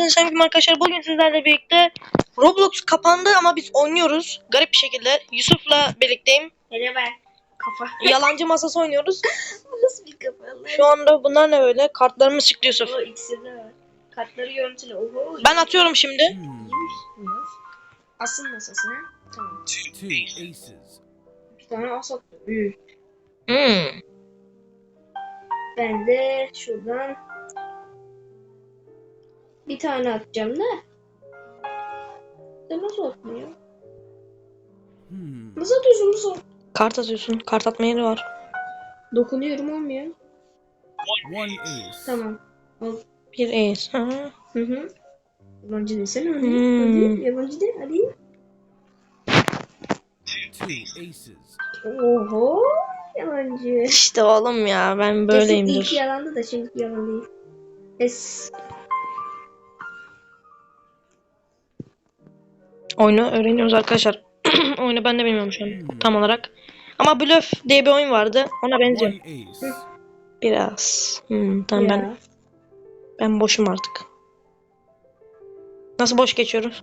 Hepinize selamünaleyküm arkadaşlar. Bugün sizlerle birlikte Roblox kapandı ama biz oynuyoruz. Garip bir şekilde. Yusuf'la birlikteyim. Merhaba. Kafa. Yalancı masası oynuyoruz. Nasıl bir kafa? Şu anda bunlar ne böyle? Kartlarımız çıktı Yusuf. O ikisi de var. Kartları görüntülü. Oho. Ben atıyorum şimdi. Iyiymiş. Asıl masasına. Tamam. Two aces. Bir tane as attı. Büyük. Hmm. Ben de şuradan bir tane atacağım da. Sen nasıl atmıyor? Hmm. Nasıl atıyorsun nasıl? Kart atıyorsun. Kart atma yeri var. Dokunuyorum olmuyor. One ace. Tamam. Bir ace. Ha. Hı hı. Yabancı desene hadi. Hmm. Hadi yabancı de hadi. Two aces. Oho. Yabancı. İşte oğlum ya ben Kesin ilk böyleyimdir. yalandı da şimdi yalan değil. Es. Oyunu öğreniyoruz arkadaşlar. Oyunu ben de bilmiyorum şu an tam olarak. Ama Bluff diye bir oyun vardı. Ona benziyor. Biraz. Hmm, tamam ben Ya. ben boşum artık. Nasıl boş geçiyoruz?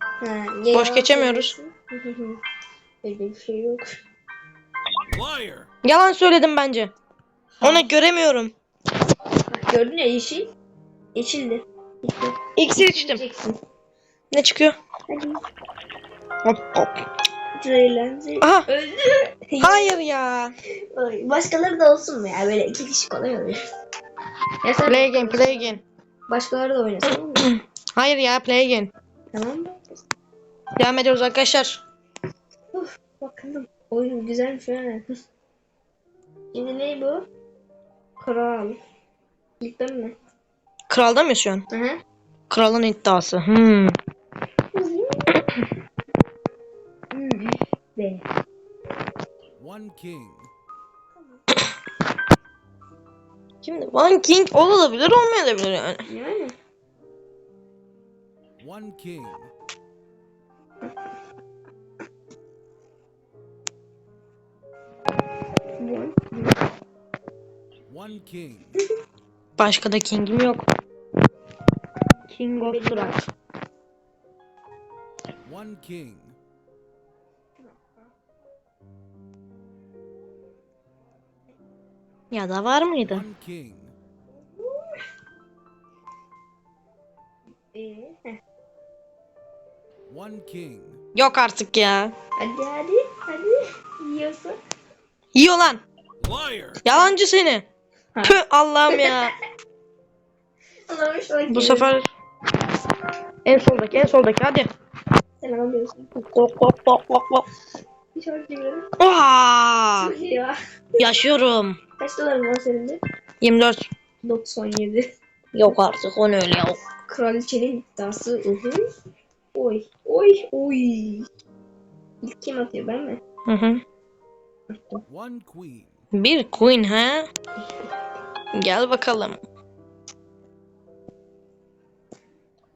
Ha, Boş geçemiyoruz. Öyle bir şey yok. Yalan söyledim bence. Ona göremiyorum. Gördün ya yeşil. Yeşildi. Gitti. İksir içtim. Gideceksin. Ne çıkıyor? Hadi. Hop hop. Trailenzi. Aha. Öldü. Hayır ya. Başkaları da olsun mu ya? Böyle iki kişi kolay oluyor. Ya sen Play again, play again. başkaları da oynasın? Hayır ya, play again. tamam mı? Devam ediyoruz arkadaşlar. Uf, bakalım. Oyun güzelmiş ha. Şimdi ne bu? Kral. İlkten mi? Kralda mıyız şu an? Aha. Kralın iddiası. Hmm. Be. One king. Şimdi One King olabilir olmayabilir yani. Yani. One king. One king. Başka da King'im yok. King of Surat. One king. Ya da var mıydı? One king. Yok artık ya. hadi hadi hadi. Yiyorsun. Yiyor lan. Liar. Yalancı seni. Tüh Allah'ım ya. Bu sefer en soldaki en soldaki hadi. Sen hop hop hop. Çok iyi. Oha! Çok iyi ya. Yaşıyorum. Kaç doların var senin de? 24. 97. Yok artık onu öyle yok. Kraliçenin iddiası. Uhu. Oy. Oy. Oy. İlk kim atıyor ben mi? Hı hı. One queen. Bir queen ha? Gel bakalım.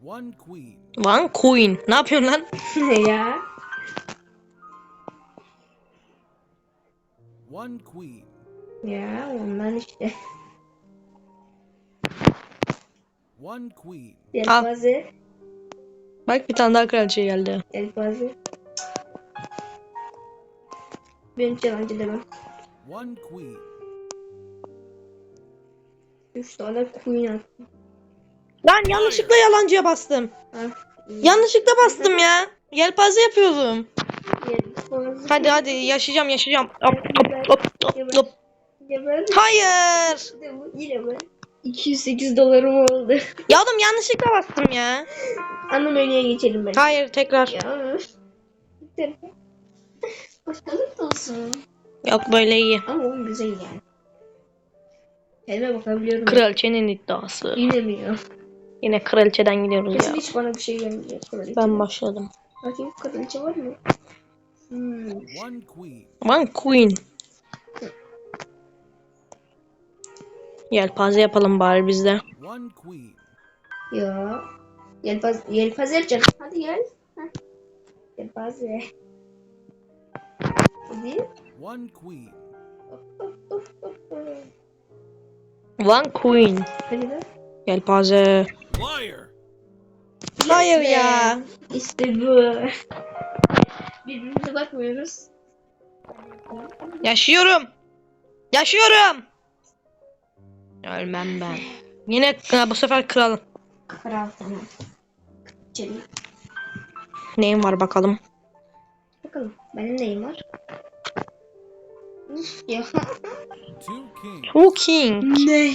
One queen. One queen. Ne yapıyorsun lan? ya. One queen. Ya ondan işte. One queen. Yelpaze. Bak bir tane daha kraliçe geldi. Yelpaze. Benim yalancı demem. One queen. Üç tane queen attım. Lan yanlışlıkla yalancıya bastım. Ha. Yanlışlıkla bastım ya. Yelpaze yapıyordum. Yelpaze. Hadi hadi yaşayacağım yaşayacağım. Hop hop hop hop Hayır. yine ben. 208 dolarım oldu. Ya oğlum yanlışlıkla bastım ya. Ana menüye geçelim ben. Hayır tekrar. Ya. Başkalık da olsun. Yok böyle iyi. Ama oyun güzel yani. Kendime bakabiliyorum. Kraliçenin iddiası. Yine mi ya? Yine kraliçeden gidiyoruz Kesin ya. hiç bana bir şey gelmeyecek. Kraliçe. Ben başladım. Bakayım kraliçe var mı? Hmm. One queen. One queen. Yelpaze yapalım bari biz de. Ya. Yelpaz, yelpaze yapacağım. Hadi gel. Heh. Yelpaze. Hadi. One queen. One queen. Hadi de. Yelpaze. Liar. Be. ya. İşte bu. Birbirimize bakmıyoruz. Yaşıyorum. Yaşıyorum. Ölmem ben. Yine ha, bu sefer kralım. Kral tamam. Canım. Neyim var bakalım. Bakalım. Benim neyim var? Ya. Two King. ne?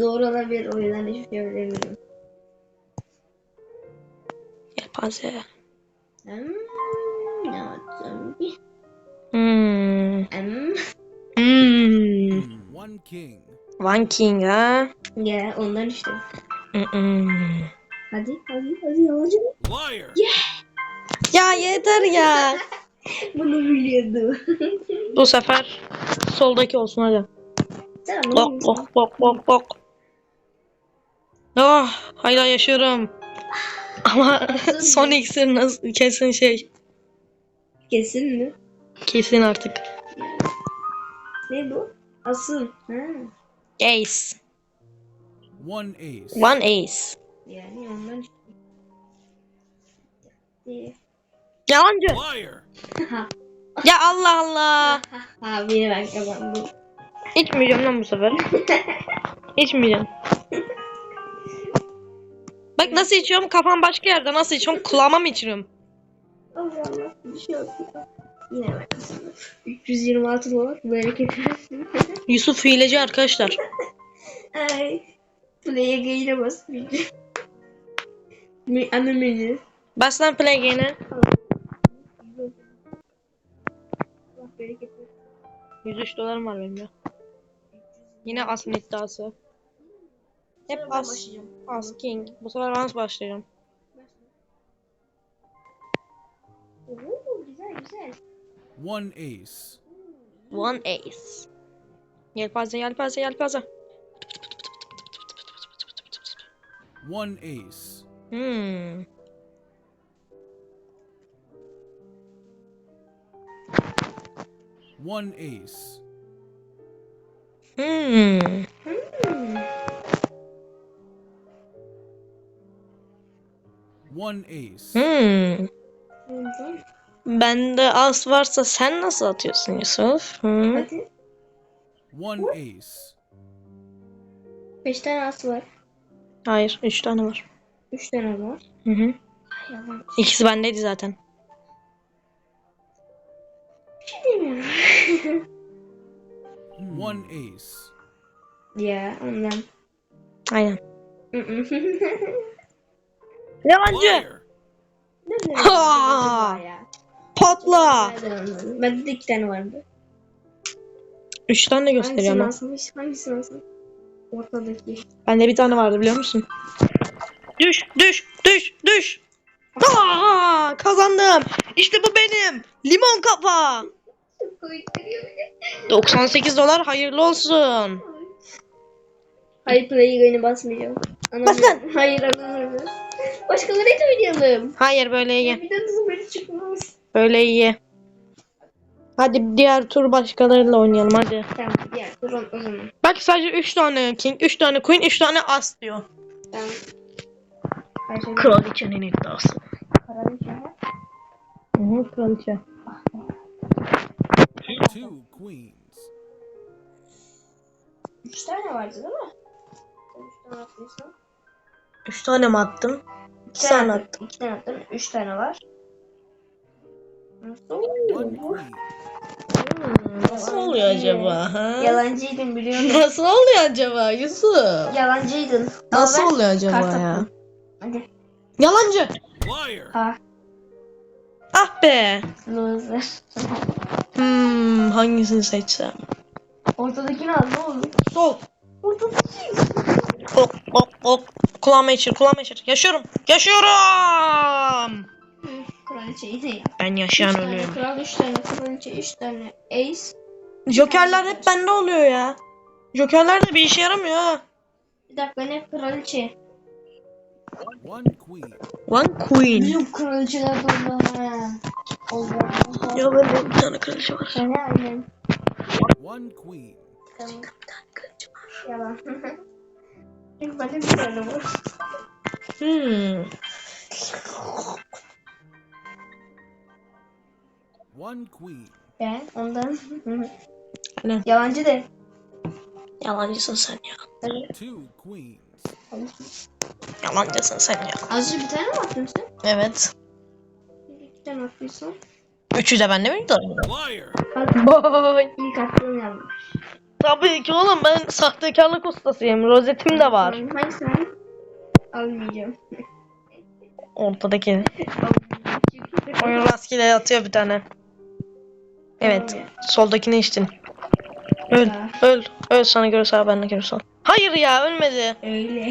Doğru olabilir. O yüzden hiçbir şey bilemiyorum. Yelpaze. Hmm, ne yaptım? One king. One King ha. Ya ondan işte. Hadi hadi hadi yalancı mı? Liar. Ya yeter ya. Bunu biliyordum. Bu sefer soldaki olsun hadi. Bok bunu bok bok bok bok. Oh, hala yaşıyorum. Ama son iksir nasıl kesin şey. Kesin mi? Kesin artık. Ne bu? Asıl. Ha. Ace. One ace. One ace. Yani ondan. Yalancı. Liar. Ya Allah Allah. ha bir ben kazandım. İçmeyeceğim lan bu sefer. İçmeyeceğim. Bak nasıl içiyorum kafam başka yerde nasıl içiyorum kulağıma mı içiyorum? Allah Allah. Bir şey yok. Yine kazandım. 326 dolar bereket versin. Yusuf hileci arkadaşlar. Ay. Play'e gain'e bas. Ama menü. Bas lan play bereket versin. 103 dolarım var benim ya. Yine asın iddiası. Hep as. As king. Bu sefer ben başlayacağım. One ace. One ace. Yelpaze yelpaze yelpaze. One ace. Hmm. One ace. Hmm. Hmm. One ace. Hmm. Ondan. Bende as varsa sen nasıl atıyorsun Yusuf? Hmm. Hadi. One ace. 5 tane as var. Hayır, 3 tane var. 3 tane var. Hı hı. Ay yalan. İkisi bendeydi zaten. Bir şey demiyorum. One ace. ya ondan. Aynen. Mm, mm. Yalancı. Ne Ha! acaba ya? Patla. Bende de 2 tane vardı. 3 tane gösteriyor Hangisini ama. alsam? Hangisini alsam? Ortadaki. Bende bir tane vardı biliyor musun? Düş, düş, düş, düş. Aa, kazandım. İşte bu benim. Limon kafa. 98 dolar hayırlı olsun. Hayır play'i gene basmayacağım. Bas lan. Anamı- Hayır anlamıyorum. Başkalarıyla oynayalım. Hayır böyle iyi. Bir de hızlı böyle çıkmaz. Böyle iyi. Hadi diğer tur başkalarıyla oynayalım hadi. Tamam diğer tur o zaman. Bak sadece 3 tane king, 3 tane queen, 3 tane as diyor. Tamam. Ayşe Kraliçenin iddiası. Kraliçe ha? Hı hı, kraliçe. Two queens. Üç tane vardı değil mi? Üç tane attıysam. 3 tane mi attım? İki 2 tane attım. attım. İki tane attım. Üç tane var. Nasıl One oluyor? queen. Nasıl oluyor acaba? Ha? Yalancıydın biliyorum. Nasıl oluyor acaba Yusuf? Yalancıydın. Ama Nasıl ben oluyor acaba kart ya? attım. Hadi. Yalancı. Ha. Ah be. Loser. Hmm, hangisini seçsem? Ortadakini al ne olur. Sol. Ortadaki. Hop hop hop. Kulağıma içir, kulağıma içir. Yaşıyorum. Yaşıyorum. Kraliçeyi de yap. Ben Üç yaşayan tane kral, üç tane kraliçe, üç tane ace. Jokerler hep bende oluyor ya. Jokerler de bir işe yaramıyor ha. Bir dakika ne kraliçe? One queen. One queen. Bizim kraliçeler doldu ha. Ya bende bir tane kraliçe var. Aynen. One queen. Tamam. Bir tane kraliçe var. Yalan. Bende bir tane var. Hmm. Ben ondan. Ne? Yalancı de. Yalancısın sen ya. Hadi. Two queens. Yalancısın sen ya. Azıcık bir tane mi attın sen? Evet. İki tane attıysan. Üçü de bende miydi? Boy. İlk attığını yanlış. Tabii ki oğlum ben sahtekarlık ustasıyım. Rozetim de var. Hangisini alayım? Almayacağım. Ortadaki. Oyun rastgele atıyor bir tane. Evet. Soldakini içtin. Öl. Öl. Öl sana göre sağ bana göre sol. Hayır ya ölmedi. Öyle.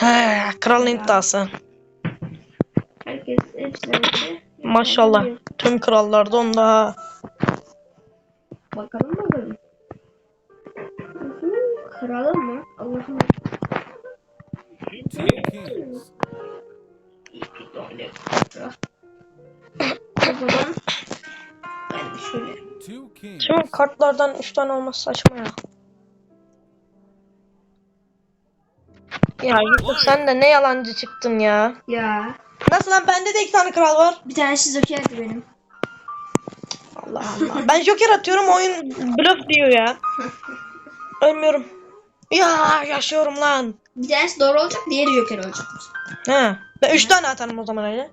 He, kralın iddiası. Herkes hepsine Maşallah. Tüm krallarda onda. Bakalım bakalım. Hı, Kralı mı? Allah'ım. O zaman ben de şöyle. Şimdi kartlardan 3 tane olması saçma ya. Ya Yusuf sen de ne yalancı çıktın ya. Ya Nasıl lan bende de iki tane kral var. bir tanesi Joker'di benim. Allah Allah. Ben joker atıyorum oyun blöf diyor ya. Ölmüyorum. Ya yaşıyorum lan. Bir tanesi doğru olacak, diğeri Joker olacak. He. Ben 3 tane atarım o zaman öyle.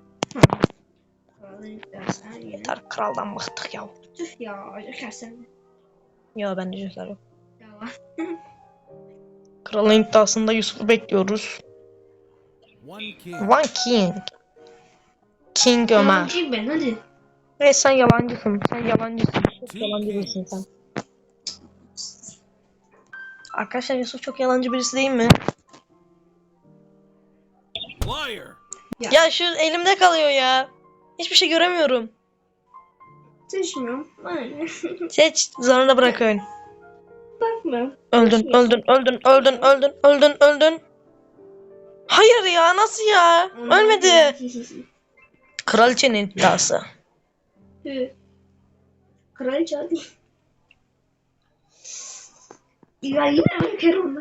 Yeter kraldan bıktık ya. Tüh ya Joker sende. Ya bende joker yok. Yalan. Kralın iddiasında Yusuf'u bekliyoruz. One king. One King. King Ömer. Yalancıyım ben hadi. Evet sen yalancısın. Sen yalancısın. Çok yalancı birisin sen. Arkadaşlar Yusuf çok yalancı birisi değil mi? Liar. Ya şu elimde kalıyor ya. Hiçbir şey göremiyorum. Seçmiyorum. Seç zorunda bırak oyun. Bakma. Öldün, öldün, öldün, öldün, öldün, öldün, öldün. Hayır ya nasıl ya? Ölmedi. Kraliçenin iddiası. Hı. Kraliçe hadi. Ya yine. Yine.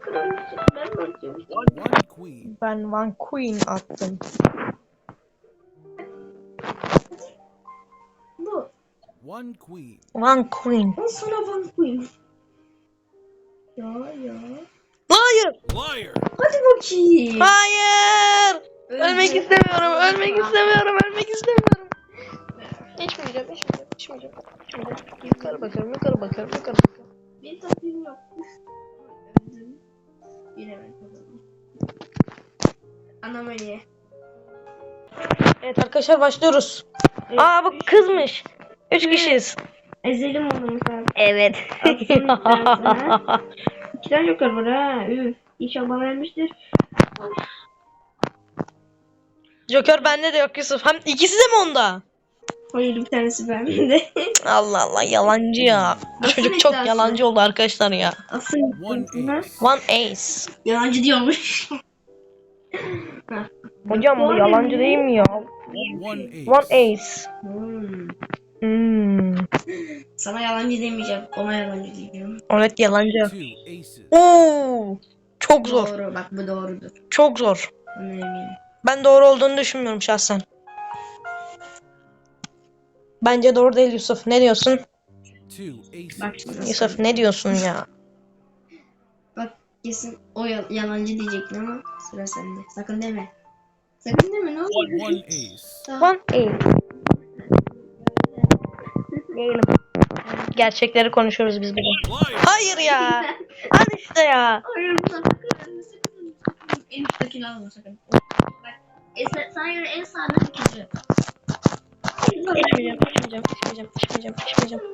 Kraliçe. Ben bakıyorum. One queen. Ben One Queen attım. One queen. One Queen. Ben sana Van Queen. Ya ya. Hayır. Liar. Hadi bakayım. Hayır. Ölmek Öldü. istemiyorum. Ölmek istemiyorum. Ölmek istemiyorum. İçmeyeceğim, içmeyeceğim, içmeyeceğim. içmeyeceğim. Yukarı bakıyorum, yukarı bakıyorum, yukarı bakıyorum. Bir taktiğim yok. Öldüm. Yine ben kazandım. Evet arkadaşlar başlıyoruz. Aa bu kızmış. Üç kişiyiz. Ezelim onu mesela. Evet. İki tane joker var ha. Üf. İnşallah bana vermiştir. Joker bende de yok Yusuf. Hem ikisi de mi onda? Hayır bir tanesi bende. Allah Allah yalancı ya. Bu Nasıl çocuk çok iddiası? yalancı oldu arkadaşlar ya. Ace. One Ace. Yalancı diyormuş. Hocam bu yalancı değil mi ya? One ace. One Ace. Hmm. Hmm. Sana yalancı demeyeceğim. Ona yalancı diyeceğim. Evet yalancı. Oo. Çok zor. Doğru. Bak bu doğrudur. Çok zor. Eminim. Ben doğru olduğunu düşünmüyorum şahsen. Bence doğru değil Yusuf. Ne diyorsun? Bak şimdi nasıl- Yusuf ne diyorsun ya? Bak kesin o yal- yalancı diyecektin ama sıra sende. Sakın deme. Sakın deme ne olur. One ace. Tamam. One Ace. Değilim. Gerçekleri konuşuyoruz biz burada. Hayır ya. Hadi işte ya. En üsttekini alma sakın. Bak en- sana göre en sağda ikinci. İçmeyeceğim, içmeyeceğim, içmeyeceğim, içmeyeceğim, içmeyeceğim.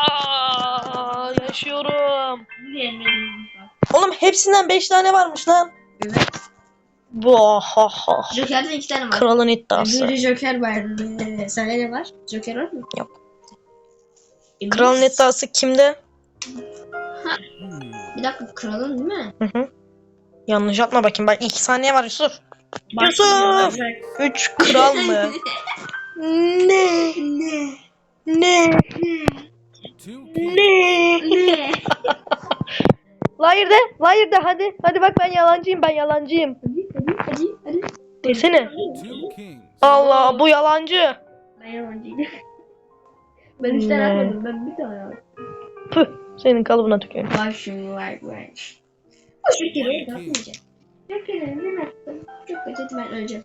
Aa, yaşıyorum. Oğlum hepsinden 5 tane varmış lan. Evet. Bu ha ha. Joker'de iki tane var. Kralın iddiası. Biri Joker var. Ee, Sende ne var? Joker var mı? Yok. Emin Kralın misin? iddiası kimde? Hmm. Bir dakika kralın değil mi? Hı hı. Yanlış atma bakayım. Bak 2 saniye var Yusuf. Bak, Yusuf! bak. 3 kral mı? ne? ne? Ne? Ne? Ne? De, hayır de hadi. Hadi bak ben yalancıyım, ben yalancıyım. Hadi. Desene. Allah bu yalancı. Ben yalancıydım. Ben üç tane atmadım. Ben bir tane. Püh senin kalıbına tüküreyim. Bak şimdi var var. Bu şekeri yapmayacağım. Şekeri ne yaptım? Çok kötü ben öleceğim.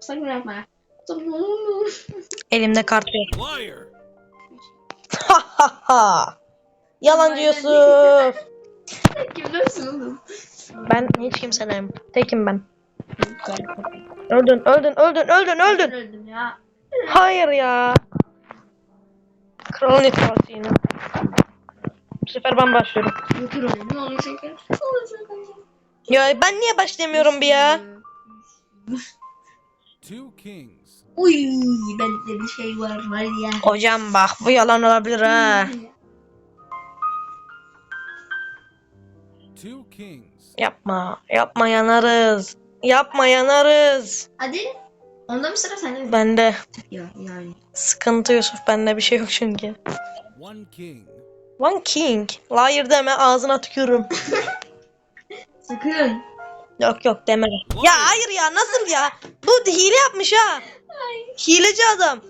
Sakın yapma. Elimde kart yok. Ha ha ha. Yalancı Yusuf. Kimlersin oğlum? Ben hiç kimseleyim. Tekim ben. Öldün öldün öldün öldün öldün. öldüm ya. Hayır ya. Kralın itfası yine. Bu sefer ben başlıyorum. Otur oğlum. Ne şeker? Ya ben niye başlayamıyorum bir ya? Two kings. Uy bende bir şey var var ya. Hocam bak bu yalan olabilir ha. Two kings. Yapma. Yapma yanarız. Yapma yanarız. Hadi. Onda mı sıra sende mi? Bende. Ya yani. Sıkıntı Yusuf bende bir şey yok çünkü. One king. One king. Liar deme ağzına tükürürüm. Sakın. Yok yok deme. Ya hayır ya nasıl ya? Bu hile yapmış ha. Hileci adam.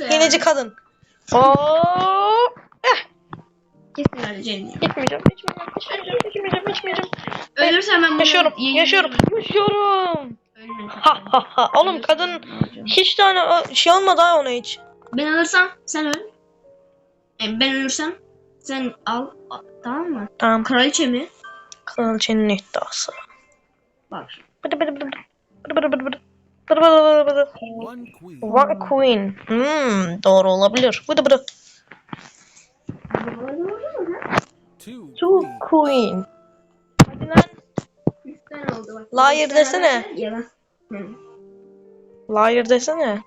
Hileci kadın. Oo. Kesin öleceğim gitmeyeceğim. İçmeyeceğim. İçmeyeceğim. İçmeyeceğim. İçmeyeceğim. Ölürsem ben bunu Yaşıyorum. yiyeyim. Yaşıyorum. Yaşıyorum. Ha ha ha. Oğlum kadın hiç tane şey olmadı ha ona hiç. Ben alırsam sen öl. E, ben ölürsem sen al. a- Tamam mı? Tamam. Kraliçe mi? Kraliçenin iddiası. Bak. Bıdı bıdı bıdı. Bıdı bıdı bıdı bıdı. Bıdı bıdı bıdı bıdı. One queen. One queen. Hmm, doğru olabilir. Bıdı bıdı. Two queen. Hadi lan. Üç tane oldu bak. Liar desene. Yalan. Hı. Liar desene.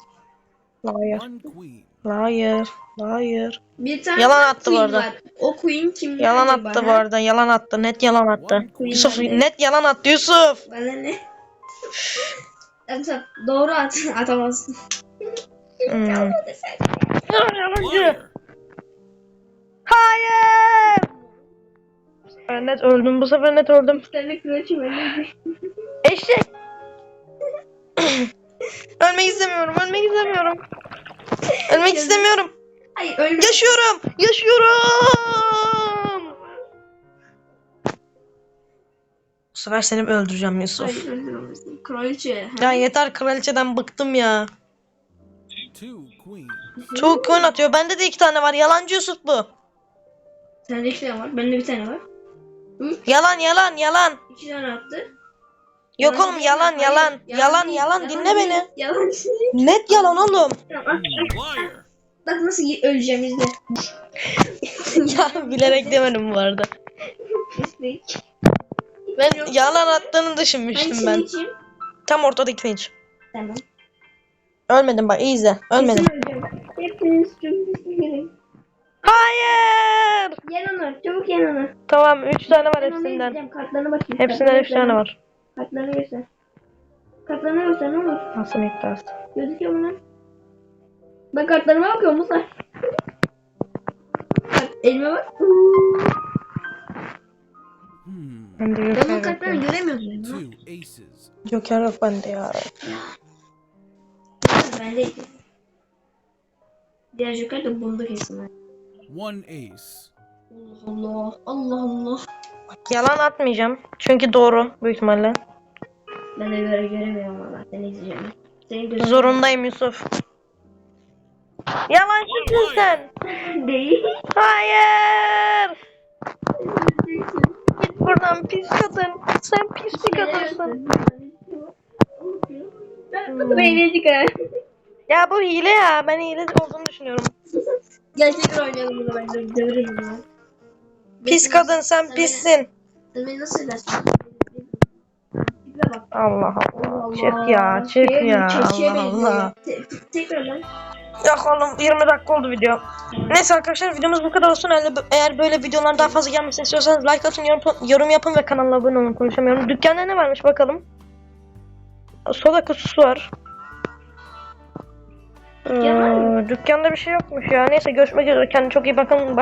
Liar. One queen. Liar. Liar. Bir tane Yalan attı bu queen arada. var. O queen kim? Yalan acaba, attı bu ha? arada. Yalan attı. Net yalan attı. Queen. Yusuf nerede? net yalan attı Yusuf. Bana ne? Doğru at. Atamazsın. Hmm. Yalan desene. Yalancı. Liar. Hayır. Sefer net öldüm. Bu sefer net öldüm. Bir tane kraliçe var. Eşek. Ölmek istemiyorum. Ölmek istemiyorum. Ölmek istemiyorum. Hayır ölme. Yaşıyorum. Yaşıyorum. Bu sefer seni öldüreceğim Yusuf. Hayır öldüremezsin. Kraliçe. Ya yeter kraliçeden bıktım ya. Çok oyun atıyor. Bende de iki tane var. Yalancı Yusuf bu. Sende iki tane var. Bende bir tane var. Yalan yalan yalan. İki tane attı. Yok oğlum değil, yalan hayır. yalan. Yalan değil, yalan dinle değil. beni. Yalan değil. Net yalan oğlum. Bak nasıl öleceğim izle. ya bilerek demedim bu arada. Pislik. Ben yalan attığını düşünmüştüm ben. içeyim? Tam ortadakini iç. Tamam. Ölmedim bak iyi izle. Ölmedim. Hepiniz çok. Hayır. Yen onu. Çabuk yen onu. Tamam 3 tane var Ben onu hepsinden. izleyeceğim. Kartlarına bakayım. Hepsinden Kartlarına 3 tane var. Kartlarına göster. Kartlarına göster ne olur. Nasıl iddiası? Gözüküyor mu lan? Ben kartlarıma bakıyorum Musa. Bak elime bak. Hmm. Bende Ben bu Joker yok. kartları ya. göremiyorum. Two aces. Joker yok bende ya. Ben de Diğer joker de bunda kesin. One ace. Allah Allah. Allah Allah. Yalan atmayacağım. Çünkü doğru büyük ihtimalle. Ben de göre göremiyorum valla. Seni izleyeceğim. Seni Zorundayım Yusuf. Yalancısın sen. değil. Hayır. Git buradan pis kadın. Sen pis bir kadınsın. Ben eğlenceli ha. Ya bu hile ya. Ben hile olduğunu düşünüyorum. Gerçekten oynayalım bunu ben de dövürüm bunu. Pis kadın sen pissin. Sen beni nasıl edersin? Allah Allah. Çık ya çık ya. Allah Allah. ya. Te- Tekrar lan. Yok oğlum 20 dakika oldu video. Neyse arkadaşlar videomuz bu kadar olsun. Eğer- böyle videolar daha fazla gelmesini istiyorsanız like atın, yorum, yorum yapın ve kanala abone olun. Konuşamıyorum. Dükkanda ne varmış bakalım. Soda kutusu var Ee, dükkanda bir şey yokmuş ya. Neyse görüşmek üzere. Kendine çok iyi bakın.